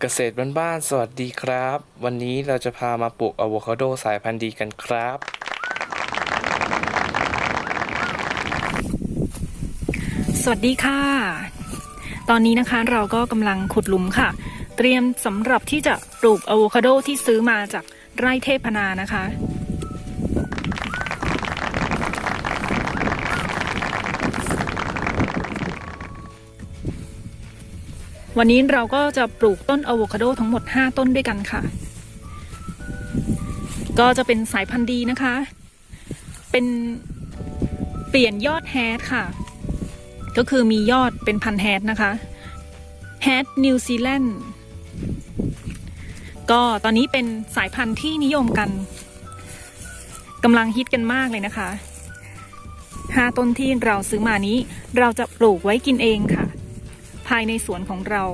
เกษตรบ้านๆ สวัสดีครับ วันนี้เราจะพามาปลูกอะโวคาโดสายพันธุ์ดีกันครับ สวัสดีค่ะ ตอนนี้นะคะเราก็กำลังขุดหลุมค่ะ เตรียมสำหรับที่จะปลูกอะโวคาโดที่ซื้อมาจากไร่เทพนานะคะ วันนี้เราก็จะปลูกต้นอะโวคาโดทั้งหมด 5 ต้นด้วยกันค่ะ ก็จะเป็นสายพันธุ์ดีนะคะ เป็นเปลี่ยนยอดแฮดค่ะ ก็คือมียอดเป็นพันแฮดนะคะแฮดนิวซีแลนด์ก็ตอนนี้เป็นสายพันธุ์ที่นิยมกันกำลังฮิตกันมากเลยนะคะห้าต้นที่เราซื้อมานี้เราจะปลูกไว้กินเองค่ะายในสวนของเรา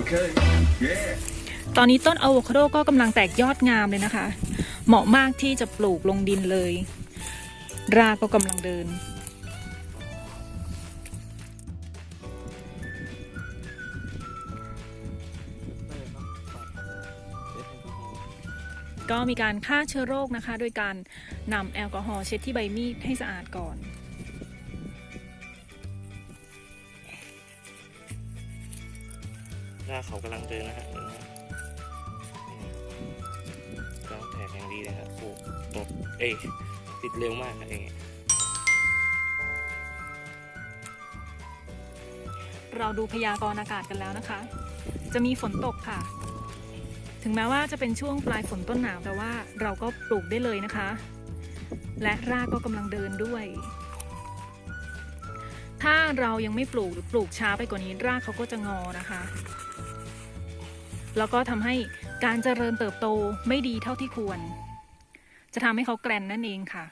Okay. Yeah. ตอนนี้ต้นอะโวคาโดก็กำลังแตกยอดงามเลยนะคะ เหมาะมากที่จะปลูกลงดินเลย รากก็กำลังเดินก็มีการฆ่าเชื้อโรคนะคะ โดยการนำแอลกอฮอล์เช็ดที่ใบมีดให้สะอาดก่อนาเขากำลังเดินนะฮะนะฮะนี่กำลังแตกอย่างดีเลยครับปลูกตดเอ้ยติดเร็วมากนะเองเราดูพยากรณ์อากาศกันแล้วนะคะ จะมีฝนตกค่ะ ถึงแม้ว่าจะเป็นช่วงปลายฝนต้นหนาวแต่ว่าเราก็ปลูกได้เลยนะคะ และรากก็กำลังเดินด้วย ถ้าเรายังไม่ปลูกหรือปลูกช้าไปกว่านี้รากเขาก็จะงอนะคะ แล้วก็ทำให้การเจริญเติบโตไม่ดีเท่าที่ควร จะทำให้เขาแกรนนั่นเองค่ะ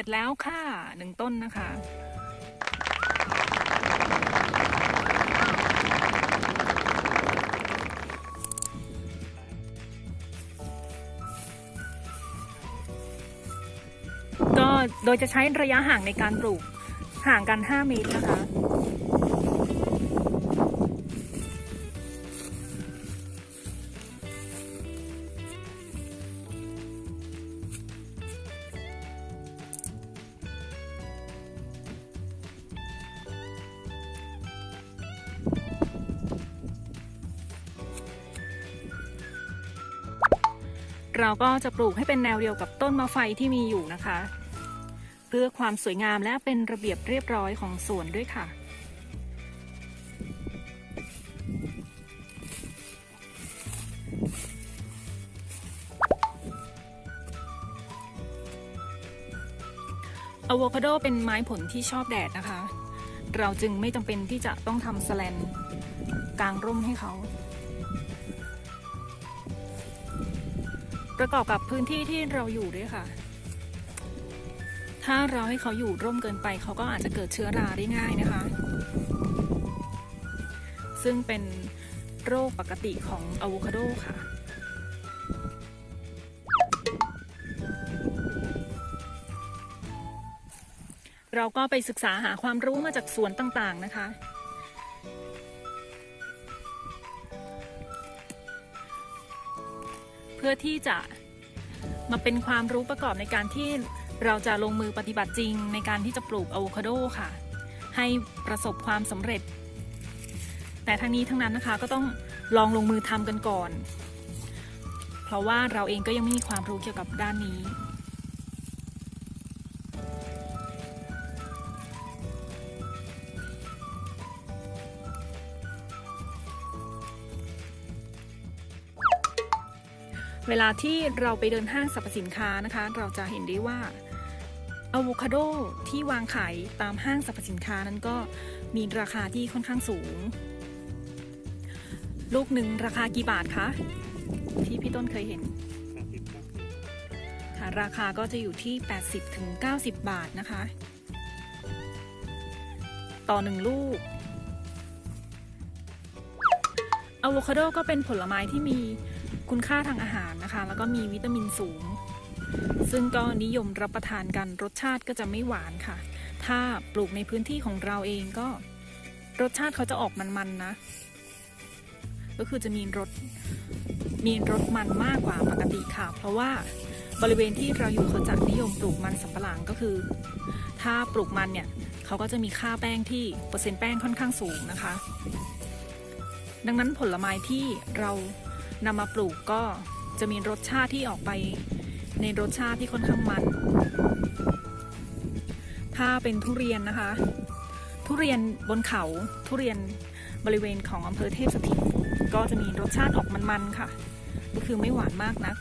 เสร็จแล้วค่ะหนึ่งต้นนะคะก็โดยจะใช้ระยะห่างในการปลูกห่างกัน 5 เมตรนะคะ เราก็จะปลูกให้เป็นแนวเดียวกับต้นมะไฟที่มีอยู่นะคะ เพื่อความสวยงามและเป็นระเบียบเรียบร้อยของสวนด้วยค่ะอะโวคาโดเป็นไม้ผลที่ชอบแดดนะคะ เราจึงไม่จำเป็นที่จะต้องทำสแลนกลางร่มให้เขา ประกอบกับพื้นที่ที่เราอยู่ด้วยค่ะ ถ้าเราให้เขาอยู่ร่มเกินไป เขาก็อาจจะเกิดเชื้อราได้ง่ายนะคะ ซึ่งเป็นโรคปกติของอะโวคาโดค่ะเราก็ไปศึกษาหาความรู้มาจากสวนต่างๆนะคะ เพื่อที่จะมาเป็นความรู้ประกอบในการที่เราจะลงมือปฏิบัติจริงในการที่จะปลูกอะโวคาโดค่ะ ให้ประสบความสำเร็จ แต่ทั้งนี้ทั้งนั้นนะคะก็ต้องลองลงมือทำกันก่อน เพราะว่าเราเองก็ยังไม่มีความรู้เกี่ยวกับด้านนี้ เวลาที่เราไปเดินห้างสรรพสินค้านะคะ เราจะเห็นได้ว่าอะโวคาโดที่วางขายตามห้างสรรพสินค้านั้นก็มีราคาที่ค่อนข้างสูง ลูกหนึ่งราคากี่บาทคะที่พี่ต้นเคยเห็นค่ะราคาก็จะอยู่ที่ 80ถึง90บาทนะคะ ต่อหนึ่งลูกอะโวคาโดก็เป็นผลไม้ที่มี คุณค่าทางอาหารนะคะ แล้วก็มีวิตามินสูง ซึ่งก็นิยมรับประทานกันรสชาติก็จะไม่หวานค่ะ ถ้าปลูกในพื้นที่ของเราเองก็รสชาติเขาจะออกมันๆนะ ก็คือจะมีรสมีรสมันมากกว่าปกติค่ะ เพราะว่าบริเวณที่เราอยู่เขาจะนิยมปลูกมันสำปะหลังก็คือ ถ้าปลูกมันเนี่ยเขาก็จะมีค่าแป้งที่เปอร์เซ็นต์แป้งค่อนข้างสูงนะคะ ดังนั้นผลไม้ที่เรา นำมาปลูกก็จะมีรสชาติที่ออกไปในรสชาติที่ค่อนข้างมัน ถ้าเป็นทุเรียนนะคะ ทุเรียนบนเขาทุเรียนบริเวณของอำเภอเทพสถิตก็จะมีรสชาติออกมันๆค่ะ ก็คือไม่หวานมากนะัก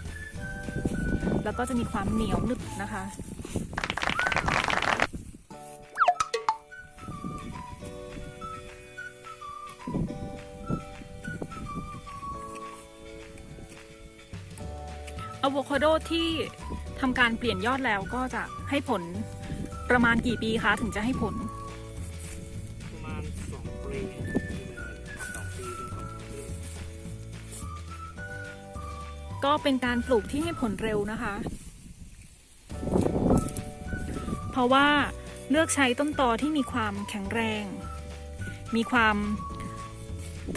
แล้วก็จะมีความเหนียวหนึบนะคะ อะโวคาโดที่ทำการเปลี่ยนยอดแล้วก็จะให้ผลประมาณกี่ปีคะถึงจะให้ผล ประมาณสองปีสองปีถึงสองปีก็เป็นการปลูกที่ให้ผลเร็วนะคะ เพราะว่าเลือกใช้ต้นตอที่มีความแข็งแรง มีความ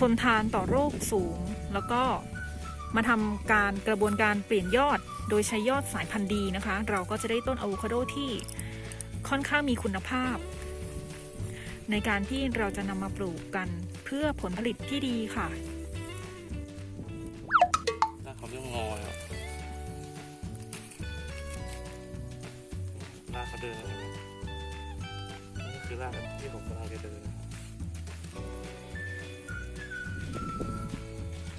ทนทานต่อโรคสูงแล้วก็ มาทำการกระบวนการเปลี่ยนยอด โดยใช้ยอดสายพันธุ์ดีนะคะ เราก็จะได้ต้นอะโวคาโดที่ค่อนข้างมีคุณภาพ ในการที่เราจะนำมาปลูกกันเพื่อผลผลิตที่ดีค่ะถ้าเขาเริ่มงอแล้วลากเขาเดินแล้วนี่คือลากที่ผมกำลังจะเดินนะครับ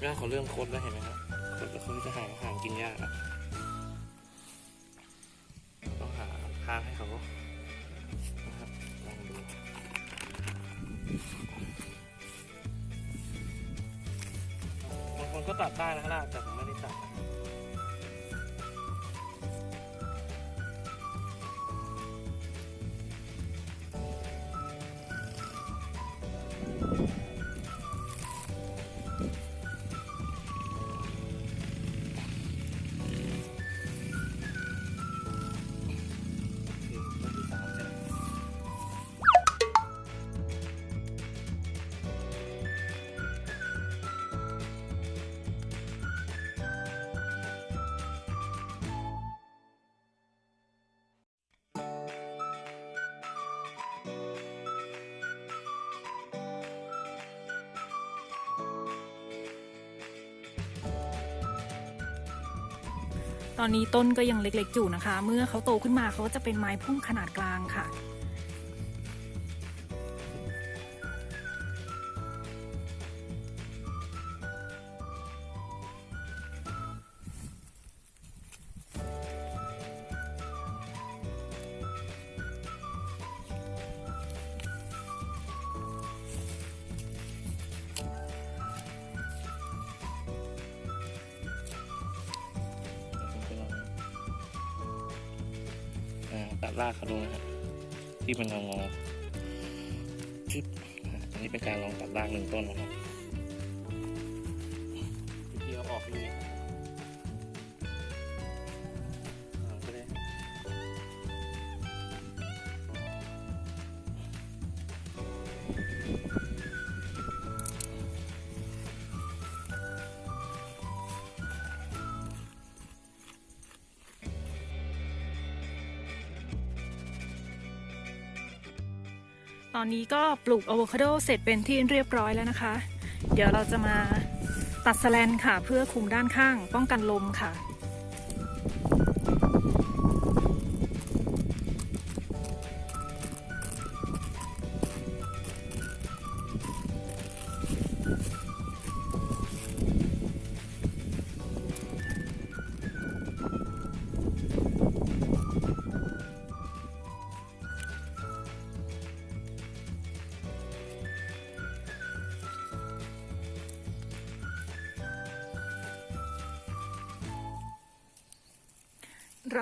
ลากเขาเริ่มคดแล้วเห็นไหมครับ คดแล้วเขาจะหาอาหารกินยากอะต้องหาทางให้เขานะครับลองดูบางคนก็ตัดได้นะฮะแต่ผม ตอนนี้ต้นก็ยังเล็กๆอยู่นะคะ เมื่อเขาโตขึ้นมาเขาก็จะเป็นไม้พุ่มขนาดกลางค่ะ ตัดรากเขาดูนะฮะที่มันงองอๆอันนี้เป็นการลองตัดรากหนึ่งต้นนะครับ ตอนนี้ก็ปลูกอะโวคาโดเสร็จเป็นที่เรียบร้อยแล้วนะคะ เดี๋ยวเราจะมาตัดสแลนค่ะ เพื่อคุมด้านข้างป้องกันลมค่ะ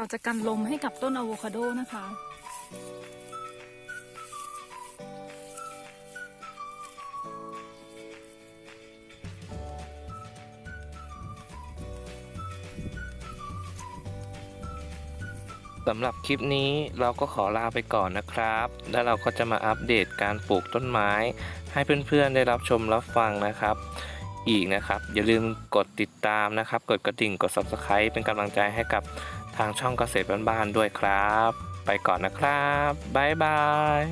เราจะกันลมให้กับต้นอะโวคาโดนะคะ สำหรับคลิปนี้เราก็ขอลาไปก่อนนะครับ แล้วเราก็จะมาอัปเดตการปลูกต้นไม้ ให้เพื่อนๆได้รับชมรับฟังนะครับ อีกนะครับ อย่าลืมกดติดตามนะครับ กดกระดิ่งกด Subscribe เป็นกำลังใจให้กับางช่องเกษตรบ้านๆด้วยครับ ไปก่อนนะครับ บ๊ายบาย